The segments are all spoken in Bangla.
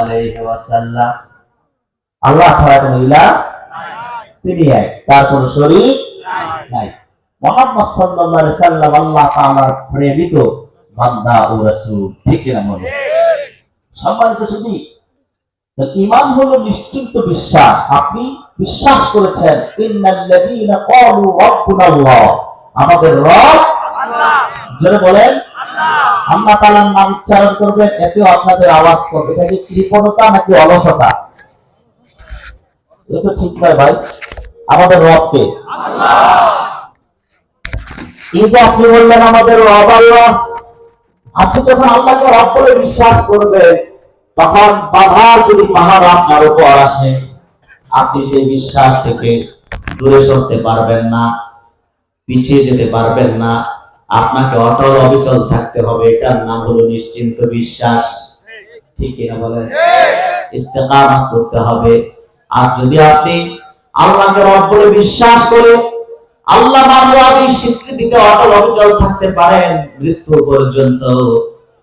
আলাইহি ওয়াসাল্লাম। আল্লাহ তিনি এক তার কোনো শরীক নাই। মোহাম্মদ সাল্লাল্লাহু আলাইহি সাল্লাম আল্লাহ তাআলার প্রেমিত বান্দা ও রাসূল ঠিক না মনে সম্মানিত ইমান হলো নিশ্চিন্ত বিশ্বাস। আপনি বিশ্বাস করেছেন ইন্নাল্লাযীনা ক্বালু রাব্বুনাল্লাহ। আমাদের রব জোরে বলেন আল্লাহ। তাআলার নাম উচ্চারণ করবেন এতেও আপনাদের আওয়াজ করবে। এটা কি কৃপণতা নাকি অলসতা? এটা ঠিক নয় ভাই। আমাদের রবকে। আপনি বললেন আমাদের রব আল্লাহ, আপনি যখন আল্লাহকে রব বিশ্বাস করবেন, তখন বাধার যদি পাহাড় আপনার উপর আসে, আপনি সেই বিশ্বাস থেকে দূরে সরতে পারবেন না, পিছিয়ে যেতে পারবেন না। আপনাকে অটল অবিচল থাকতে হবে, এটার নাম হলো নিশ্চিন্ত বিশ্বাস। ঠিক কিনা বলেন? ইস্তেকামত করতে হবে। আর যদি আপনি আল্লাহকে রব বলে বিশ্বাস করে, আল্লাহ মানবাদী স্বীকৃতিতে অটল অবিচল থাকতে পারেন মৃত্যু পর্যন্ত,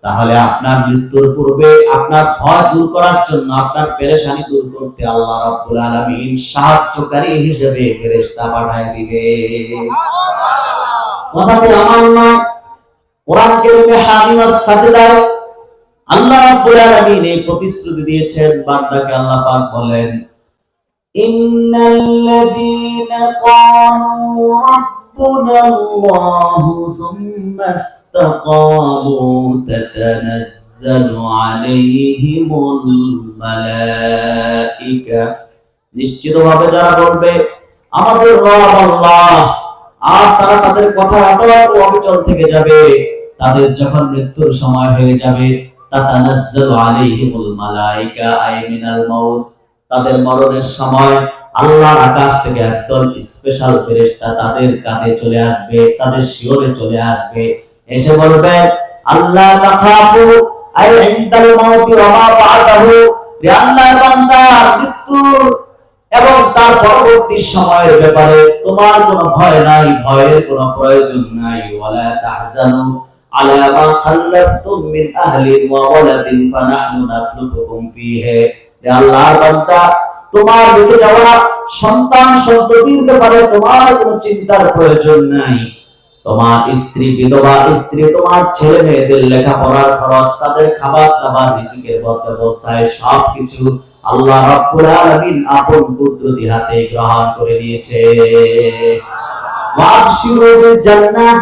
তাহলে আপনার মৃত্যুর পূর্বে আপনার ভয় দূর করার জন্য, আপনার পেরেশানি দূর করতে আল্লাহ রাব্বুল আলামিন সাহায্যকারী হিসেবে ফেরেশতা পাঠায় দিবে। কথাটি আমার না কোরআন কারীমে হামিমাস সাজদায় আল্লাহ রাব্বুল আলামিন এই প্রতিশ্রুতি দিয়েছেন বান্দাকে আল্লাহ পাক বলেন ইন্নাল্লাযীনা ক্বালু ربنا الله ثم استقاموا تتنزل عليهم الملائكة নিশ্চিতভাবে যারা বলবে আমাদের রব আল্লাহ আর তারা তাদের কথা অটল অবিচল থেকে যাবে। তাদের যখন মৃত্যুর সময় হয়ে যাবে তাদের মরণের সময় আল্লাহর আকাশ থেকে একদল স্পেশাল ফেরেশতা তাদের কাঁধে চলে আসবে, তাদের শিওরে চলে আসবে। এসে বলবে, আল্লাহ তাখাফু আই ইনদাল মাউতি ওয়া মা বা'দাহু রে আল্লাহর বান্দা মৃত্যু এবং তার পরবর্তী সময়ের ব্যাপারে তোমার কোনো ভয় নাই, ভয়ের কোনো প্রয়োজন নাই। ওয়ালা তাহজানু আলা মা খাল্লাফতুম মিন আহলিন ওয়া ওয়ালাদিন ফানাহনু নাখলুফুকুম ফীহি। রে আল্লাহর বান্দা, তোমার রেখে যাওয়া সন্তান সন্ততির ব্যাপারে তোমার কোনো চিন্তার প্রয়োজন নাই। তোমার স্ত্রী বিধবা, স্ত্রী তোমার ছেলে মেয়েদের লেখাপড়ার খরচ, তাদের খাবার দাবার, রিজিকের ব্যবস্থায় সবকিছু আল্লাহ আলামিন আপন কুদরতি হাতে গ্রহণ করে নিয়েছে। ওয়াবশিরু বিল জান্নাহ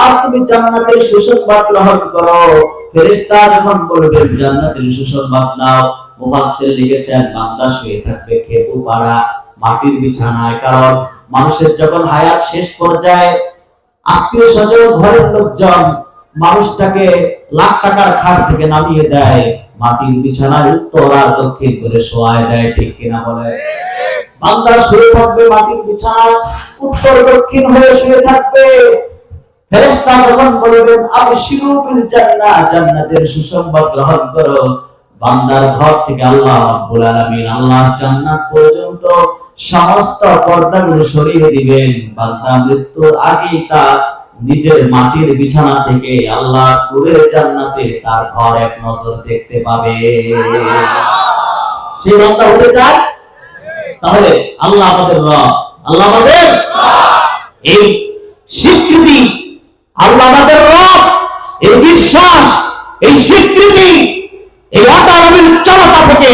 আর তুমি জান্নাতের সুসংবাদ গ্রহণ করো। ফেরেশতা যখন জান্নাতের সুসংবাদ নাও, মুফাসসির লিখেছেন, বান্দা শুয়ে থাকবে খেপু পাড়া, মাটির বিছানায়। কারণ মানুষের যখন হায়াত শেষ পর্যায়ে, আত্মীয় স্বজন, ঘরের লোকজন মানুষটাকে লাখ টাকার খাট থেকে নামিয়ে দেয়। মাটির বিছানায় উত্তর আর দক্ষিণ করে শোয়ায় দেয়, ঠিক কিনা বলে? বান্দা শুয়ে থাকবে মাটির বিছানায়, উত্তর দক্ষিণ হয়ে শুয়ে থাকবে। ফেরেশতা যখন বলবেন বিল জান্নাহ জান্নাতের সুসংবাদ গ্রহণ করো। বান্দার ঘর থেকে আল্লাহ রাব্বুল আলামিন আল্লাহ জান্নাত পর্যন্ত সমস্ত পর্দাগুলো সরিয়ে দিবেন। বান্দা মৃত্যুর আগেই তার নিজের মাটির বিছানা থেকে আল্লাহ নূরের জান্নাতে তার ঘর এক নজর দেখতে পাবে। সে বান্দা হতে চায়? তাহলে আল্লাহ আমাদের রব। আল্লাহ আমাদের? এই স্বীকৃতি আল্লাহ আমাদের রব। এই বিশ্বাস এই স্বীকৃতি এই অটানবির উচ্চতা থেকে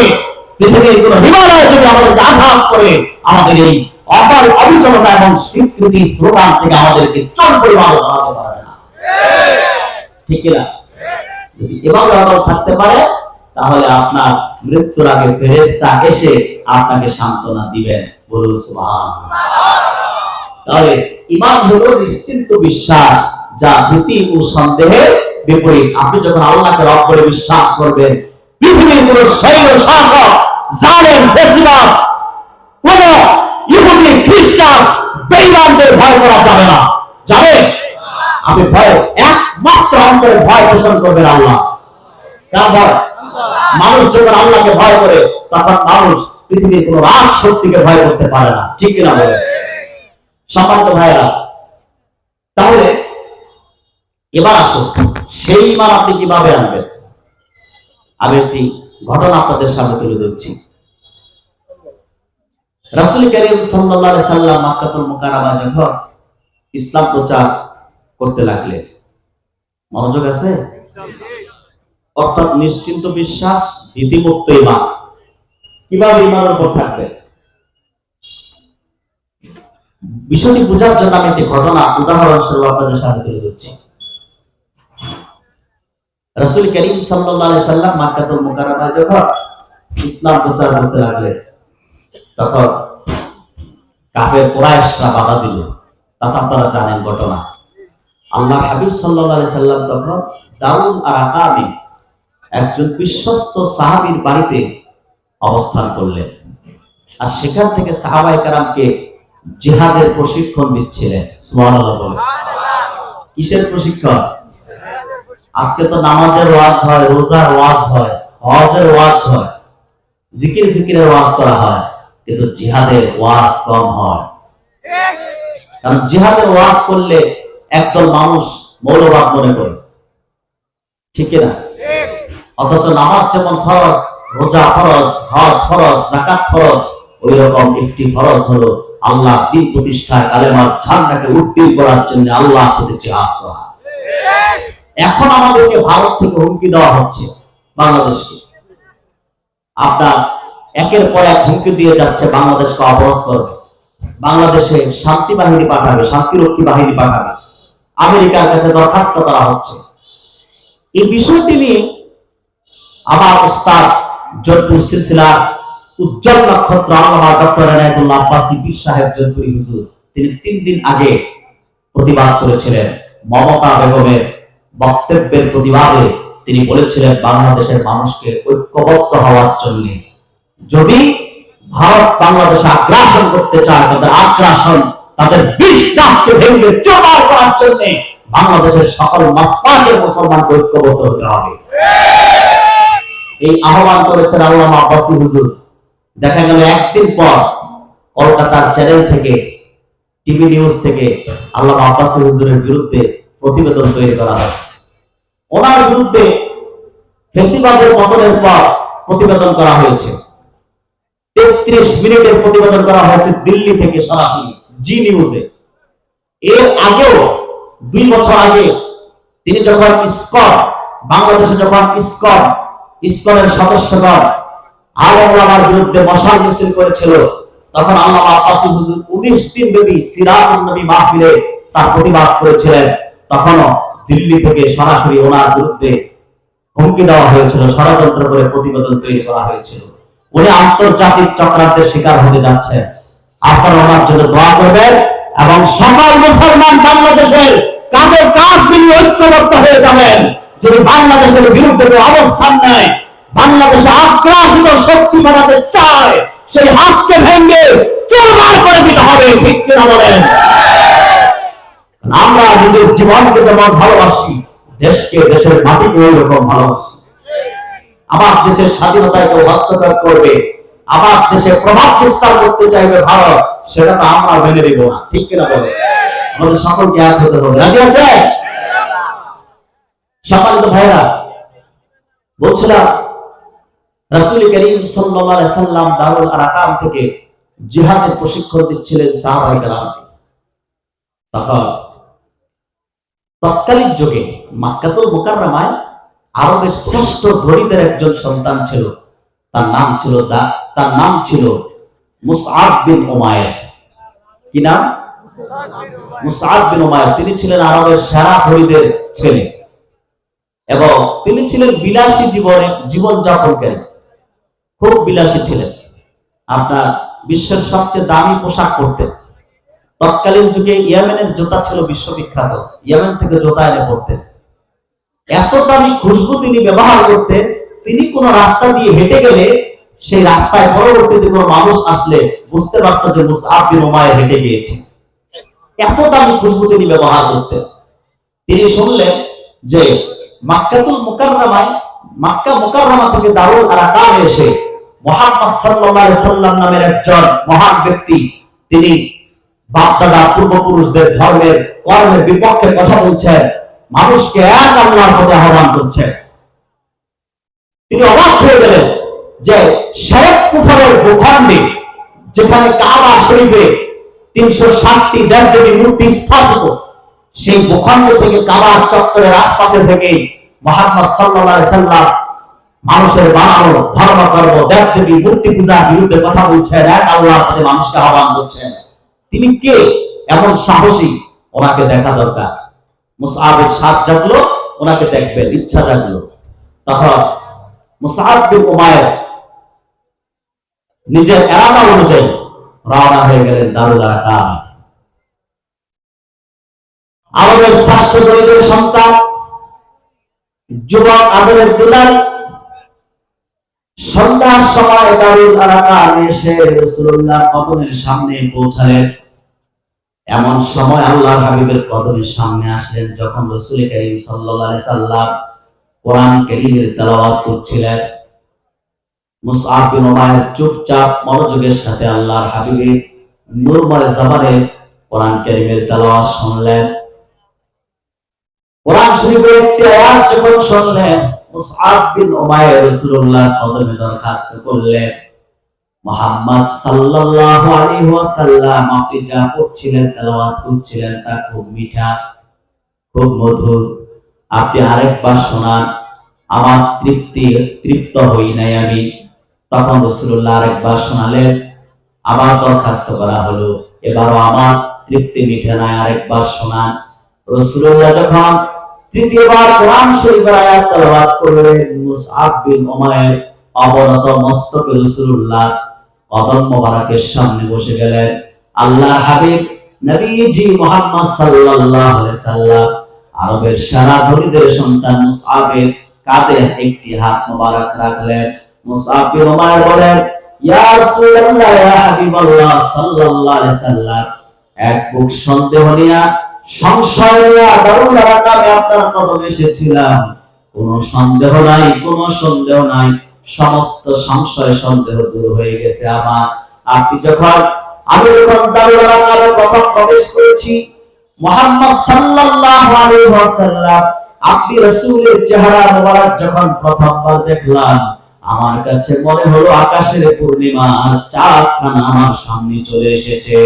পৃথিবীর কোন হিমালয় যদি আমাদেরকে আঘাত করে আমাদের এই অপার অবিচলতা এবং স্বীকৃতি স্লোগান থেকে আমাদেরকে চল পরিমাণ ধরাতে পারবে না। ঠিক কিনা? যদি এভাবে অটল থাকতে পারে, তাহলে আপনার মৃত্যুর আগে ফেরেশতা এসে আপনাকে সান্ত্বনা দিবেন। বলুন সুবহানাল্লাহ। তাহলে ইমান হলো নিশ্চিন্ত বিশ্বাস, যা ভীতি ও সন্দেহের বিপরীত। আপনি যখন আল্লাহকে রব করে বিশ্বাস করবেন, পৃথিবীর কোন শৈল শাসক, জালেম ফেস্টিভাল বেঈমানদের ভয় করা যাবে না। যাবে? আপনি ভয়, একমাত্র অন্তরে ভয় পোষণ করবেন আল্লাহ। কার ভয়? মানুষ যখন আল্লাহকে ভয় করে, তখন মানুষ পৃথিবীর কোন রাজ শক্তিকে ভয় করতে পারে না। ঠিক কিনা বলে সম্মানিত ভাইয়েরা, তাহলে এবার আসুন, সেই ইমান আপনি কীভাবে আনবেন? আমি একটি ঘটনা আপনাদের সামনে তুলে ধরছি। রাসূল করিম সাল্লাম মক্কাতুল মুকাররমা যখন ইসলাম প্রচার করতে লাগলেন, মনোযোগ আছে? অর্থাৎ নিশ্চিন্ত বিশ্বাস, ভীতিমুক্ত ইমান কীভাবে ইমানের উপর থাকবে? বিষয়টি বোঝার জন্য আমি একটি ঘটনা, উদাহরণ স্বরূপ আপনাদের সামনে তুলে ধরছি। রাসূল করিম আলাইহি সাল্লাম মক্কাতুল মুকাররমায় যখন ইসলাম প্রচার করতে লাগলেন তখন কাফের কুরাইশরা বাধা দিল। তা আপনারা জানেন ঘটনা। আল্লাহর হাবিব আলাইহি সাল্লাম তখন দাউদ আর আকাবি একজন বিশ্বস্ত সাহাবীর বাড়িতে অবস্থান করলেন। আর সেখান থেকে সাহাবাই কারামকে জিহাদের প্রশিক্ষণ দিচ্ছিলেন। বলে কিসের প্রশিক্ষণ? আজকে তো নামাজের ওয়াজ হয়, রোজার ওয়াজ হয়, হজের ওয়াজ হয়, জিকির ফিকিরের ওয়াজ করা হয়। কিন্তু জিহাদের ওয়াজ কম হয়। কারণ জিহাদের ওয়াজ করলে একদল মানুষ মৌলবাদ মনে করে। ঠিক না? অথচ নামাজ যেমন ফরজ, রোজা ফরজ, হজ ফরজ জাকাত ফরজ ওই রকম একটি ফরজ হলো আল্লাহ দিন প্রতিষ্ঠায় কালেমার ঝান্ডাকে উত্তীর্ণ করার জন্য আল্লাহ প্রতি জিহাদ করা। এখন আমাদেরকে ভারত থেকে হুমকি দেওয়া হচ্ছে বাংলাদেশকে। আপনার একের পর এক হুমকি দিয়ে যাচ্ছে, বাংলাদেশকে অবরোধ করবে। বাংলাদেশে শান্তি বাহিনী পাঠাবে, শান্তিরক্ষী বাহিনী পাঠাবে। আমেরিকার কাছে দরখাস্ত করা হচ্ছে। এই বিষয়টি নিয়ে আমার উস্তাদ জয়পুর সিলসিলার উজ্জ্বল নক্ষত্র আল্লামা ডক্টর এনায়তুল্লাহ আব্বাসী পীর সাহেব জয়পুরি হুজুর, তিনি তিন দিন আগে প্রতিবাদ করেছিলেন। মমতা বেগমের বক্তব্যের প্রতিবাদে তিনি বলেছিলেন, বাংলাদেশের মানুষকে ঐক্যবদ্ধ হওয়ার জন্য যদি ভারত বাংলাদেশে আগ্রাসন করতে চায়, তাদের আগ্রাসন তাদের বিশ্বাসকে ভেঙে চোর করার জন্য বাংলাদেশের সকল মাস্তাকের মুসলমানকে ঐক্যবদ্ধ হতে হবে। এই আহ্বান করেছেন আল্লামা আব্বাসী হুজুর। দেখা গেল একদিন পর কলকাতার চ্যানেল থেকে টিভি নিউজ থেকে আল্লামা আব্বাসী হুজুরের বিরুদ্ধে প্রতিবেদন তৈরি করা হয়। ওনার বিরুদ্ধে ফেসিবাদের পতনের পর প্রতিবেদন করা হয়েছে। তেত্রিশ মিনিটের প্রতিবেদন করা হয়েছে দিল্লি থেকে সরাসরি, জি নিউজে। এর আগেও, দুই বছর আগে, তিনি যখন ইস্কন, বাংলাদেশে যখন ইস্কন, ইস্কনের সদস্যগণ আলমার বিরুদ্ধে মশাল মিছিল করেছিল, তখন আল্লাহ আব্বাসী হুজুর উনিশ দিন ব্যাপী সিরাজুল নবী মাহফিলে তার প্রতিবাদ করেছিলেন। তখনও দিল্লি থেকে সরাসরি ওনার বিরুদ্ধে হুমকি দেওয়া হয়েছিল, ষড়যন্ত্র করে প্রতিবেদন তৈরি করা হয়েছিল। উনি আন্তর্জাতিক চক্রান্তের শিকার হতে যাচ্ছে। আপনারা ওনার জন্য দোয়া করবেন এবং সকল মুসলমান বাংলাদেশের কাঁধে কাঁধ মিলিয়ে ঐক্যবদ্ধ হয়ে যাবেন। যদি বাংলাদেশের বিরুদ্ধে কোনো অবস্থান নেয়, বাংলাদেশে আগ্রাসিত শক্তি বানাতে চায়, সেই হাতকে ভেঙে চুরমার করে দিতে হবে, ঠিক কিনা বলেন? আমরা নিজের জীবনকে যেমন ভালোবাসি, দেশকে দেশের মাটিকে ওই রকম ভালোবাসি। আমার দেশের স্বাধীনতায় কেউ হস্তক্ষেপ করবে, আমার দেশে প্রভাব বিস্তার করতে চাইবে ভারত, সেটা তো আমরা মেনে নিব না। ঠিক কিনা বলে? আমাদের সকলকে এক হতে হবে। রাজি আছে সম্মানিত ভাইরা বলছিলাম, রাসূল করিম আলাইহি সাল্লাম দারুল আরাকাম থেকে জিহাদের প্রশিক্ষণ দিচ্ছিলেন সাহাবায়ে কেরামকে তখন তৎকালীন যুগে মাক্কাতুল মুকাররমায় আরবের শ্রেষ্ঠ ধনীদের একজন সন্তান ছিল। তার নাম ছিল তার নাম ছিল মুসআব বিন উমায়ের কি নাম? মুসআব বিন উমায়ের তিনি ছিলেন আরবের সেরা ধনীদের ছেলে। এবং তিনি ছিলেন বিলাসী জীবনে জীবন যাপনকারী খুব বিলাসী ছিলেন। আপনার বিশ্বের সবচেয়ে দামি পোশাক পরতেন। তৎকালীন যুগে ইয়ামেনের জুতা ছিল বিশ্ববিখ্যাত। ইয়ামেন থেকে জুতা এনে পড়তেন এত দামি খুশবু তিনি ব্যবহার করতেন, তিনি কোন রাস্তা দিয়ে হেঁটে গেলে সেই রাস্তায় পরবর্তীতে কোনো মানুষ আসলে বুঝতে পারতো যে উমায়ের হেঁটে গিয়েছে। এত দামি খুশবু তিনি ব্যবহার করতেন। তিনি শুনলেন যে মাক্কাতুল মুকাররমায়, মাক্কা মুকাররমা থেকে দারুল আরাকামে এসে মুহাম্মদ সাল্লাল্লাহু আলাইহি সাল্লাম নামের একজন মহান ব্যক্তি, তিনি বাপদাদা পূর্বপুরুষদের ধর্মের কর্মের বিপক্ষে কথা বলছেন। মানুষকে এক আল্লাহর পথে আহ্বান করছেন তিনি অবাক হয়ে গেলেন যে শেরেক কুফরের ভূখণ্ডে, যেখানে কাবা শরীফে তিনশো ষাটটি দেবদেবী মূর্তি স্থাপিত, সেই ভূখণ্ড থেকে কাবার চত্বরের আশপাশে থেকে মোহাম্মদ সাল্লাহ সাল্লাম মানুষের বানানো ধর্মকর্ম, দেবদেবী মূর্তি পূজার বিরুদ্ধে কথা বলছেন, এক আল্লাহর পথে মানুষকে আহ্বান করছেন। তিনি কে? এমন সাহসী ওনাকে দেখা দরকার। মুসাহাবের সাত জাগলো, ওনাকে দেখবেন, ইচ্ছা জাগলো। তখন মুসাহাব বিন উমায়ের নিজের এরাদা অনুযায়ী রওনা হয়ে গেলেন দারুল আরাকাম আরবের শ্রেষ্ঠ দরিদ্রের সন্তান, যুবক আদরের দুলাল, সন্ধ্যার সময় দারুল আরাকাম এসে রাসূলুল্লাহ কদমের সামনে পৌঁছালেন। এমন সময় আল্লাহর হাবিবের কদমের সামনে আসলেন, যখন রসুল করিম আলাইহি সাল্লাম কোরআন কারীমের তেলাওয়াত করছিলেন। চুপচাপ মনোযোগের সাথে আল্লাহর কোরআন কারীমের শুনলেন। কোরআন শরীফের একটি যখন শুনলেন, মুসআব বিন কদমে দরখাস্ত করলেন। মোহাম্মদ সাল্লাল্লাহু আলাইহি ওয়াসাল্লাম আপনি যা পড়ছিলেন তেলাওয়াত করছিলেন, তা খুব মিঠা, খুব মধুর। আপনি আরেকবার শোনান, আমার তৃপ্তি, তৃপ্ত হই নাই আমি। তখন রাসূলুল্লাহ আরেকবার শোনালেন, আবার দরখাস্ত করা হলো। এবারও আমার তৃপ্তি মিঠে নাই, আরেকবার শোনান। রাসূলুল্লাহ যখন তৃতীয়বার কোরআন শরীফের আয়াত তেলাওয়াত করলেন, মুসআব বিন উমাইর অবনত মস্তকে রাসূলুল্লাহ কদম মোবারকের সামনে বসে গেলেন। আল্লাহ হাবিব নবীজি মুহাম্মদ সাল্লাল্লাহু আলাইহি সাল্লাম আরবের সারা ধনীদের সন্তান মুসআবের কাঁধে একটি হাত মোবারক রাখলেন। মুসআব উমাইর বলেন, ইয়া রাসূলুল্লাহ, ইয়া হাবিবাল্লাহ সাল্লাল্লাহু আলাইহি সাল্লাম, এক বুক সন্দেহ নিয়া, সংশয় নিয়া দারুল আপনার কদমে এসেছিলাম। কোনো সন্দেহ নাই, কোনো সন্দেহ নাই। সমস্ত সংশয় সন্দেহ দূর হয়ে গেছে আমার। আপনি যখন, আমি যখন দারুল প্রথম প্রবেশ করেছি, মুহাম্মদ সাল্লাল্লাহু আলাইহি ওয়াসাল্লাম, আপনি রাসূলের চেহারা মোবারক যখন প্রথমবার দেখলাম, আমার কাছে মনে হলো আকাশের পূর্ণিমা আর চাঁদখানা আমার সামনে চলে এসেছে।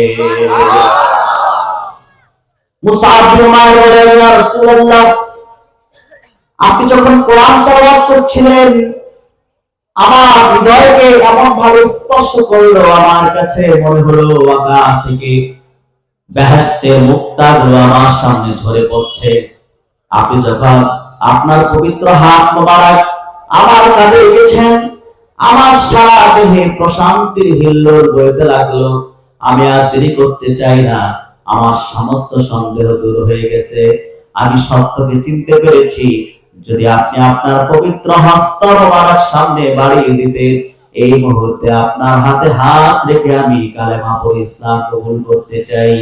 আপনি যখন কোরআন করছিলেন আমার হৃদয়কে এমন ভাবে স্পর্শ করল, আমার কাছে মনে হলো আকাশ থেকে মুক্তাগুলো আমার সামনে ঝরে পড়ছে। আপনি যখন আপনার পবিত্র হাত মোবারক আমার কাঁধে রেখেছেন আমার সারা দেহে প্রশান্তির হিল্লোল বইতে লাগল। আমি আর দেরি করতে চাই না, আমার সমস্ত সন্দেহ দূর হয়ে গেছে। আমি সত্যকে চিনতে পেরেছি যদি আপনি আপনার পবিত্র হস্ত মোবারক সামনে বাড়িয়ে দিতেন, এই মুহূর্তে আপনার হাতে হাত রেখে আমি কালেমা পড়ে ইসলাম কবুল করতে চাই।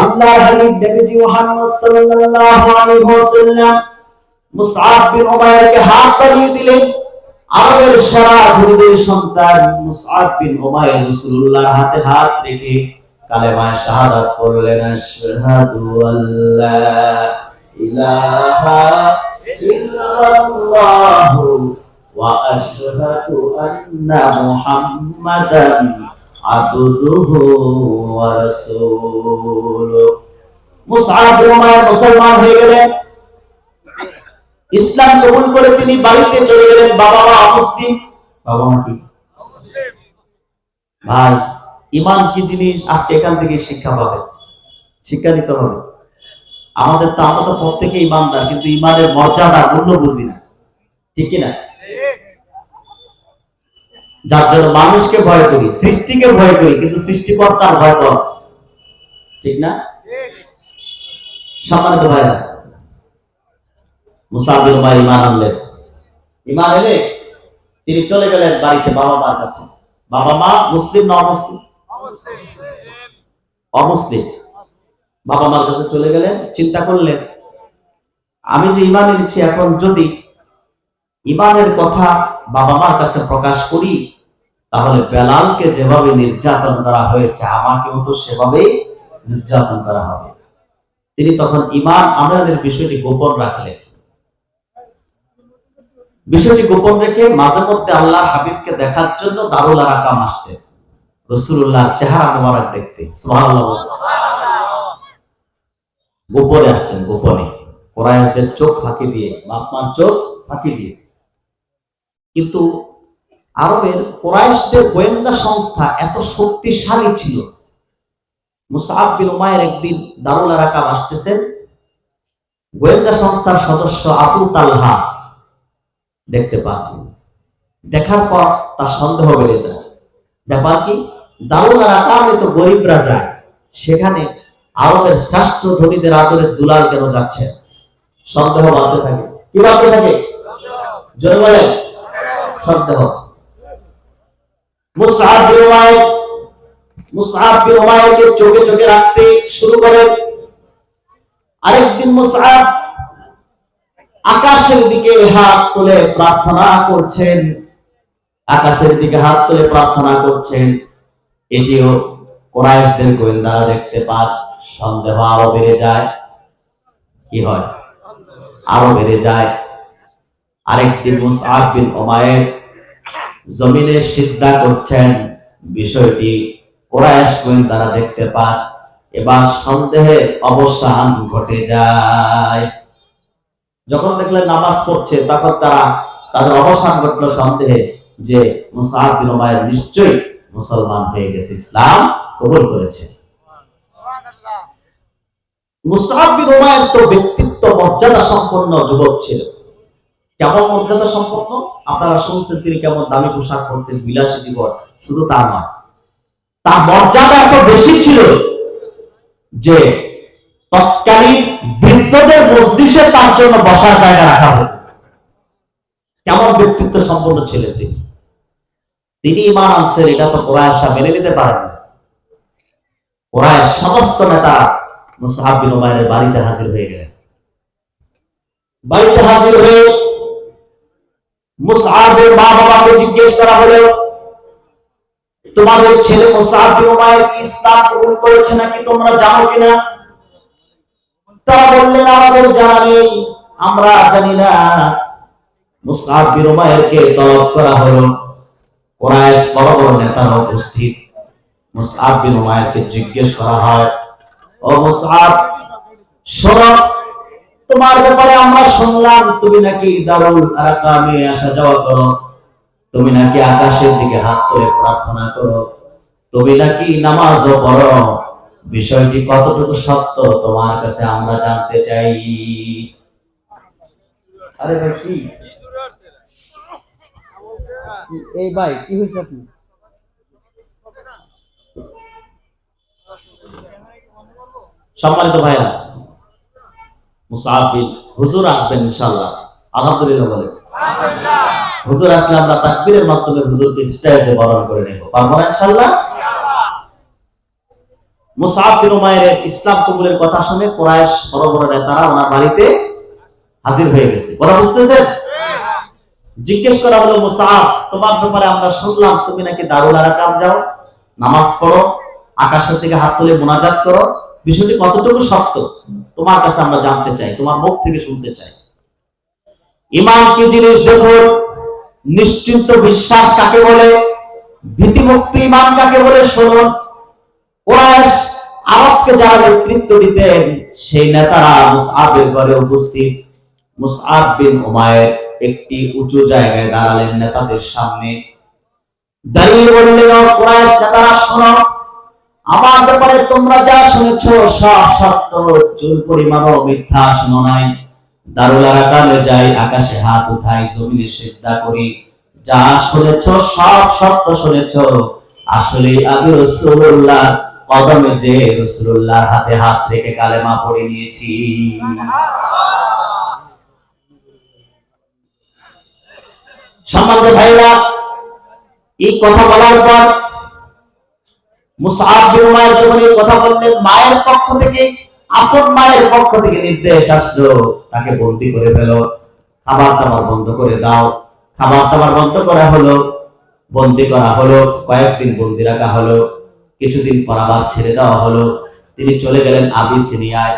আল্লাহ হাবিব নবীজি মুহাম্মদ সাল্লাল্লাহু আলাইহি ওয়াসাল্লাম মুসআব বিন উমাইরকে হাত বাড়িয়ে দিলেন। আরবের সারা ধনীদের সন্তান মুসআব বিন উমাইর রাসূলুল্লাহর হাতে হাত রেখে কালেমায় শাহাদাত পড়লেন, আশহাদু আল্লা মুসআব মুসলমান হয়ে গেলেন। ইসলাম কবুল করে তিনি বাড়িতে চলে গেলেন। বাবা মা অমুসলিম। বাবা মা কি? ভাই, ইমান কি জিনিস? আজকে এখান থেকে শিক্ষা পাবে শিক্ষা নিতে হবে। আমাদের তো আমরা তো প্রত্যেকে ইমানদার, কিন্তু ইমানের মর্যাদা মূল্য বুঝি না। ঠিক কিনা? যার জন্য মানুষকে ভয় করি, সৃষ্টিকে ভয় করি, কিন্তু সৃষ্টিকর্তার ভয় কর ঠিক না? সম্মানিত ভাইরা মুসাফির ভাই ইমান আনলেন। ইমান এলে তিনি চলে গেলেন বাড়িতে বাবা মার কাছে। বাবা মা মুসলিম না অমুসলিম? অমুসলিম। বাবা মার কাছে চলে গেলেন, চিন্তা করলেন, আমি যে ইমান এনেছি এখন যদি ইমানের কথা বাবা মার কাছে প্রকাশ করি, তাহলে বেলালকে যেভাবে নির্যাতন করা হয়েছে, আমাকেও তো সেভাবেই নির্যাতন করা হবে। তিনি তখন ইমান আমলের বিষয়টি গোপন রাখলেন। বিষয়টি গোপন রেখে মাঝে মধ্যে আল্লাহ হাবিবকে দেখার জন্য দারুল আরাকাম আসতেন। রসুল্লাহ চেহারা মোবারক দেখতে। বলুন। গোপনে আসতেন, গোপনে। কোরআশদের চোখ ফাঁকি দিয়ে, বাপমার চোখ ফাঁকি দিয়ে। কিন্তু আরবের কোরআশদের গোয়েন্দা সংস্থা এত শক্তিশালী ছিল। বিন উমায়ের একদিন দারুল আরাকাম আসতেছেন। গোয়েন্দা সংস্থার সদস্য আবু তালহা দেখতে পান। দেখার পর তার সন্দেহ বেড়ে যায়। ব্যাপার কি? দারুল আরাকামে তো গরিবরা যায়। সেখানে আরবের শ্রেষ্ঠ ধনীদের আদরের দুলাল কেন যাচ্ছে? সন্দেহ বাড়তে থাকে। কি বাড়তে থাকে? সন্দেহ। চোখে চোখে রাখতে শুরু করেন। আরেকদিন আকাশের দিকে হাত তুলে প্রার্থনা করছেন। আকাশের দিকে হাত তুলে প্রার্থনা করছেন। এটিও কোরআশদের গোয়েন্দারা দেখতে পান। সন্দেহ আরও বেড়ে যায়। কি হয়? আরও বেড়ে যায়। আরেকদিন মুসআব বিন উমাইর জমিনে সিজদা করছেন। বিষয়টি কোরআশ গোয়েন্দারা দেখতে পান। এবার সন্দেহের অবসান ঘটে যায়। যখন দেখলেন নামাজ পড়ছে, তখন তারা তাদের অবসান ঘটলো সন্দেহে যে উমাইর নিশ্চয়ই মুসলমান হয়ে গেছে। ইসলাম কবুল করেছে। কেমন তৎকালীন বৃদ্ধদের মসজিষে তার জন্য বসার জায়গা রাখা হতো। কেমন ব্যক্তিত্ব সম্পন্ন ছিলেন তিনি? তিনি ইমান আনছেন, এটা তো কোরআশা মেনে নিতে পারেন। কোরআশ সমস্ত নেতা মুসাহাব বিন বাড়িতে হাজির হয়ে গেলেন। বাড়িতে হাজির হয়ে মুসআবের মা বাবাকে জিজ্ঞেস করা হলো, তোমাদের ছেলে মুসআব বিন কি ইসলাম কবুল করেছে নাকি তোমরা জানো কিনা? তারা বললেন, আমাদের জানা নেই, আমরা জানি না। মুসআব বিন তলব করা হলো। কোরআশ বড় বড় নেতারা উপস্থিত। মুসআব বিন জিজ্ঞেস করা হয় তোমার ব্যাপারে আমরা শুনলাম, তুমি নাকি দারুল আরাকামে আসা যাওয়া করো। তুমি নাকি আকাশের দিকে হাত তুলে প্রার্থনা করো। তুমি নাকি পড়ো। বিষয়টি কতটুকু সত্য, তোমার কাছে আমরা জানতে চাই। আরে ভাই, কি? এই ভাই, কি হয়েছে আপনি সম্মানিত ভাইরা মুসাফির হুজুর আসবেন ইনশাআল্লাহ। আলহামদুলিল্লাহ বলে। হুজুর আসলে আমরা তাকবীরের মাধ্যমে হুজুরকে স্টেজে বরণ করে নেব। পারব না ইনশাআল্লাহ? মুসাফ বিন উমাইরের ইসলাম কবুলের কথা শুনে কোরআশ বড় বড় নেতারা ওনার বাড়িতে হাজির হয়ে গেছে। ওরা বুঝতেছেন? জিজ্ঞেস করা হলো মুসাফ তোমার ব্যাপারে আমরা শুনলাম তুমি নাকি দারুল আরাকাম যাও নামাজ পড়ো আকাশের থেকে হাত তুলে মোনাজাত করো বিষয়টি কতটুকু সত্য তোমার কাছে আমরা জানতে চাই, তোমার মুখ থেকে শুনতে চাই। ইমান কি জিনিস দেখুন নিশ্চিন্ত বিশ্বাস কাকে বলে? ভীতিমুক্ত ইমান কাকে বলে? শুনুন কোরআশ আরবকে যারা নেতৃত্ব দিতেন, সেই নেতারা মুসআবের ঘরে উপস্থিত। মুসআব বিন উমায়ের একটি উঁচু জায়গায় দাঁড়ালেন নেতাদের সামনে। দাঁড়িয়ে বললেন, "ও কোরআশ নেতারা, শোনো। আমার ব্যাপারে তোমরা যা শুনেছ, সব সত্য। চুল পরিমাণও মিথ্যা, শোনো নাই। দারুল আরাকামে যাই, আকাশে হাত উঠাই, জমিনে সেজদা করি। যা শুনেছ, সব সত্য শুনেছ। আসলে আমি রসুল্লাহ, কদমে যে রসুল্লাহর হাতে হাত রেখে কালেমা পড়ে নিয়েছি। সম্মানিত ভাইরা, এই কথা বলার পর মায়ের পক্ষ থেকে, আপন মায়ের পক্ষ থেকে নির্দেশ আসলো। তাকে বন্দি করে ফেলো। খাবার দাবার বন্ধ করে দাও। খাবার দাবার বন্ধ করা হলো, বন্দি করা হলো, কয়েকদিন বন্দি রাখা হলো। কিছুদিন পর আবার ছেড়ে দেওয়া হলো। তিনি চলে গেলেন আবিসিনিয়ায়।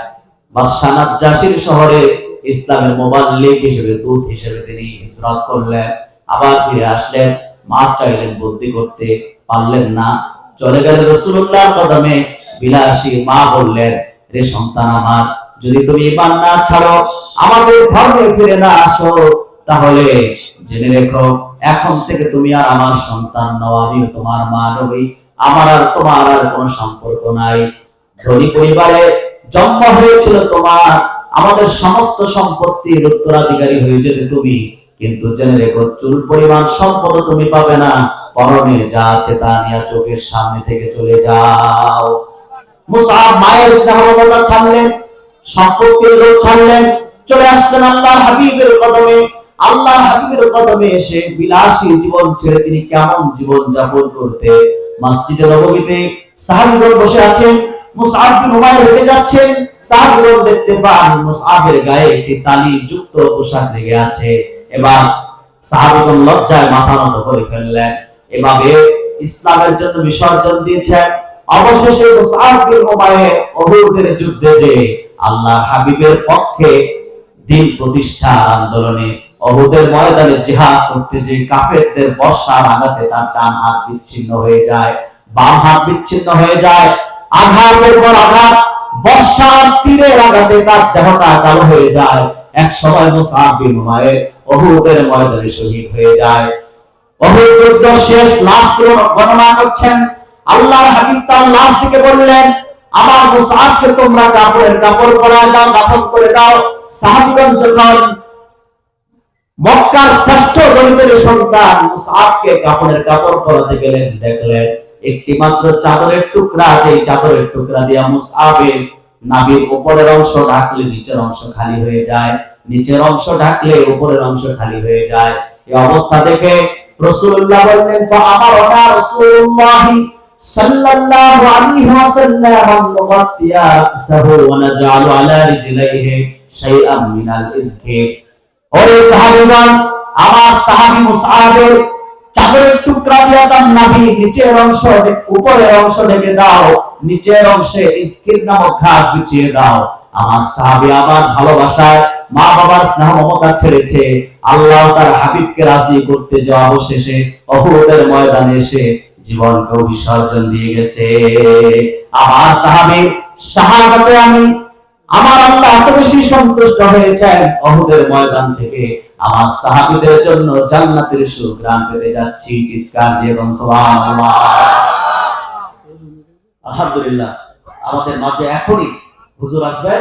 শহরে ইসলামের মোবাল্লিক হিসেবে, দূত হিসেবে তিনি ইসরাত করলেন। আবার ফিরে আসলেন। মা চাইলেন বুদ্ধি করতে, পারলেন না। চলে গেলেন রসুল্লাহ কদমে বিলাসী মা বললেন, রে সন্তান আমার, যদি তুমি ইমান না ছাড়ো, আমাদের ধর্মে ফিরে না আসো, তাহলে জেনে রেখো, এখন থেকে তুমি আর আমার সন্তান নও, আমিও তোমার মা নই, আমার আর তোমার আর কোনো সম্পর্ক নাই। ধনী পরিবারে জন্ম হয়েছিল তোমার, আমাদের সমস্ত সম্পত্তির উত্তরাধিকারী হয়ে যেতে তুমি, কিন্তু জেনে রেখো, চুল পরিমাণ সম্পদ তুমি পাবে না। পরনে যা আছে তা নিয়ে চোখের সামনে থেকে চলে যাও। মুসাব মায়ের ছাড়লেন, সম্পত্তির লোক ছাড়লেন, চলে হাবিবের কদমে। হাবিবের কদমে এসে বিলাসী জীবন ছেড়ে তিনি কেমন জীবন যাপন করতে নববীতে সাহাবীগণ বসে আছেন মুসআব বিন উমাইর হেঁটে যাচ্ছেন। সাহাবীগণ দেখতে পান মুসআবের গায়ে একটি তালি যুক্ত পোশাক লেগে আছে। এবার সাহাবীগণ লজ্জায় মাথা নত করে ফেললেন। এভাবে ইসলামের জন্য বিসর্জন দিয়েছেন। অবশেষে মুসআব বিন উমাইর উহুদের যুদ্ধে যে আল্লাহ হাবিবের পক্ষে দিন প্রতিষ্ঠার আন্দোলনে অহুদের ময়দানে জিহাদ করতে যে কাফেরদের বর্ষার আঘাতে তার ডান হাত বিচ্ছিন্ন হয়ে যায়, বাম হাত বিচ্ছিন্ন হয়ে যায়, আঘাতের পর আঘাত, বর্ষার তীরের আঘাতে তার দেহটা কালো হয়ে যায়। এক সময় মুসাব বিন উমাইর অহুদের ময়দানে শহীদ হয়ে যায়। একটি মাত্র চাদরের টুকরা যে চাদরের টুকরা দিয়া মুসআবের নাভির উপরের অংশ ঢাকলে নিচের অংশ খালি হয়ে যায়। নিচের অংশ ঢাকলে উপরের অংশ খালি হয়ে যায়। এই অবস্থা দেখে রাসূলুল্লাহ বললেন, ফাআমারনা রাসূলুল্লাহ সাল্লাল্লাহু আলাইহি ওয়াসাল্লাম সাহু ওয়া আলা রিজলাইহি মিনাল ওরে সাহাবীগণ, আমার সাহাবী মুসআবের চাদরের টুকরা দিয়া তার নাভির নিচের অংশ উপরের অংশ ঢেকে দাও, নিচের অংশে ইস্কির নামক ঘাস বিছিয়ে দাও। আমার সাহাবী আমার ভালোবাসায় মা বাবার স্নেহ মমতা ছেড়েছে। আল্লাহ তার হাবিবকে রাজি করতে যাওয়া অবশেষে অহুদের ময়দানে এসে জীবনকেও বিসর্জন দিয়ে গেছে। আমার সাহাবী, শাহাদাতে আমি, আমার আল্লাহ এত বেশি সন্তুষ্ট হয়েছেন অহুদের ময়দান থেকে। আমার সাহাবীদের জন্য জান্নাতের সুগ্রাম পেতে যাচ্ছি, চিৎকার দিয়ে এবং আলহামদুলিল্লাহ, আমাদের মাঝে এখনই হুজুর আসবেন।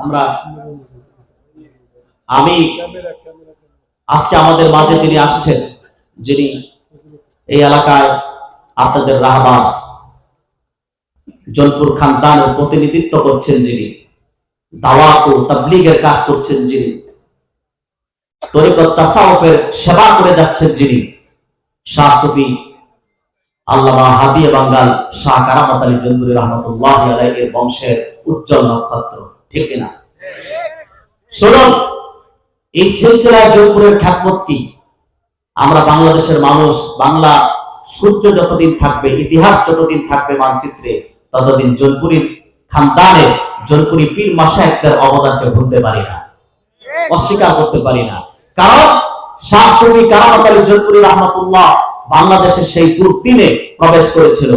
আমরা আমি আজকে আমাদের মাঝে যিনি আসছেন, যিনি এই এলাকায় আপনাদের রাহবার জলপুর খানদানের প্রতিনিধিত্ব করছেন যিনি, দাওয়াত ও তাবলীগের কাজ করছেন যিনি সেবা করে যাচ্ছেন যিনি, শাহ সুফি আল্লামা হাদিয়ে বাঙ্গাল শাহ আলী জন্দুরি রহমতুল্লাহ বংশের উজ্জ্বল নক্ষত্র, ঠিক কিনা? শুনুন এই সিলসিলায় জয়পুরের খ্যাতমত কি? আমরা বাংলাদেশের মানুষ, বাংলা সূর্য যতদিন থাকবে, ইতিহাস যতদিন থাকবে মানচিত্রে, ততদিন জনপুরীর খানদানে, জনপুরি পীর মাসায়েকদের অবদানকে ভুলতে পারি না, অস্বীকার করতে পারি না। কারণ শাহ সুফি কারামত আলী রহমতুল্লাহ বাংলাদেশের সেই দুর্দিনে প্রবেশ করেছিল,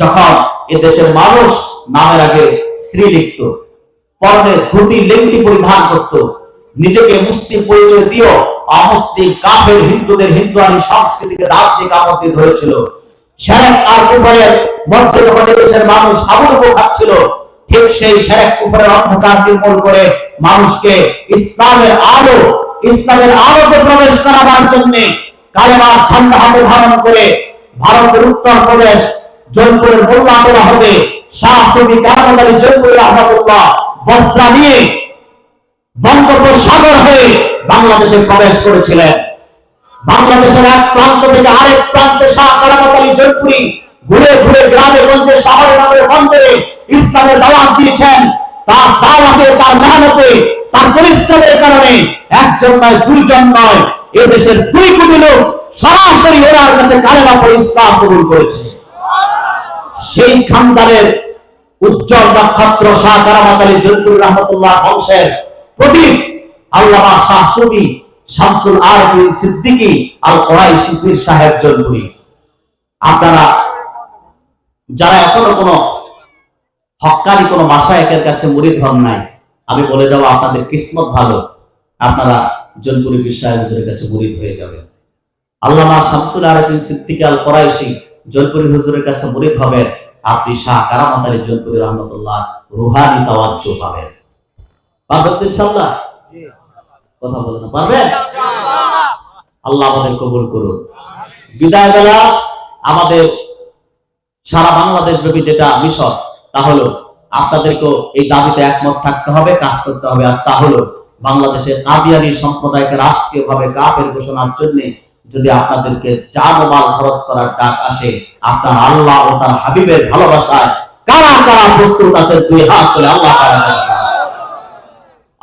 যখন এ দেশের মানুষ নামের আগে শ্রী লিখত পরনে ধুতি, লেংটি পরিধান করত নিজেকে মুসলিম পরিচয় দিও অমুসলিম কাফের, হিন্দুদের, হিন্দুয়ানি সংস্কৃতিকে দাঁত দিয়ে ধরেছিল। আর কুফরের যখন দেশের মানুষ খাচ্ছিল ঠিক সেই কুফরের অন্ধকার নির্মূল করে মানুষকে ইসলামের আলো, ইসলামের আলোতে প্রবেশ করাবার জন্য কালেমার ঝান্ডা হাতে ধারণ করে ভারতের উত্তর প্রদেশ জয়পুরের মোল্লা হবে শাহ সুফি কারামদারি জয়পুরের রহমতুল্লাহ বস্ত্রা নিয়ে বঙ্গোপসাগর হয়ে বাংলাদেশে প্রবেশ করেছিলেন। বাংলাদেশের এক প্রান্ত থেকে আরেক প্রান্তে শাহ কারামত ঘুরে ঘুরে গ্রামে গঞ্জে শহরে নগরে বন্দরে ইসলামের দাওয়াত দিয়েছেন। তার দাওয়াতে, তার মেহনতে, তার পরিশ্রমের কারণে একজন নয়, দুইজন নয় এ দেশের দুই কোটি লোক সরাসরি ওনার কাছে কালেমা পড়ে ইসলাম কবুল করেছে। সেই খানদানের উজ্জ্বল নক্ষত্র শাহ কারামাত আলী রহমতুল্লাহ বংশের প্রতীক আল্লামা শাহ সুফি শামসুল আরফিন সিদ্দিকী আল কোরাইশি পীর সাহেব জলপুরি আপনারা যারা এখনও কোনো হক্কানি কোনো মাসায়কের কাছে মুরিদ হন নাই, আমি বলে যাব আপনাদের কিসমত ভালো। আপনারা জলপুরি পীর কাছে মুরিদ হয়ে যাবেন। আল্লামা শামসুল আরফিন সিদ্দিকী আল কোরাইশি জলপুরি হুজুরের কাছে মুরিদ হবেন। আপনি শাহ কারামাত আলী জলপুরি রহমতুল্লাহ রুহানি তাওয়াজ্জু পাবেন। পারবেন ইনশাআল্লাহ কথা বলে না। পারবেন? আল্লাহ আমাদের কবুল করুন। বিদায় বেলা আমাদের সারা বাংলাদেশ ব্যাপী যেটা মিশন তা হলো আপনাদেরকেও এই দাবিতে একমত থাকতে হবে কাজ করতে হবে। আর তা হলো বাংলাদেশের কাদিয়ানি সম্প্রদায়কে রাষ্ট্রীয়ভাবে কাফের ঘোষণার জন্য যদি আপনাদেরকে চার মাল খরচ করার ডাক আসে আপনার আল্লাহ ও তার হাবিবের ভালোবাসায় কারা কারা প্রস্তুত আছেন দুই হাত করে আল্লাহ।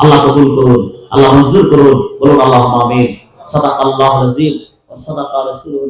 আল্লাহ কবুল করুন আল্লাহ মঞ্জুর করুন বলুন আল্লাহ আমিন। সাদাক আল্লাহ রাজিম সাদাক রাসূলুন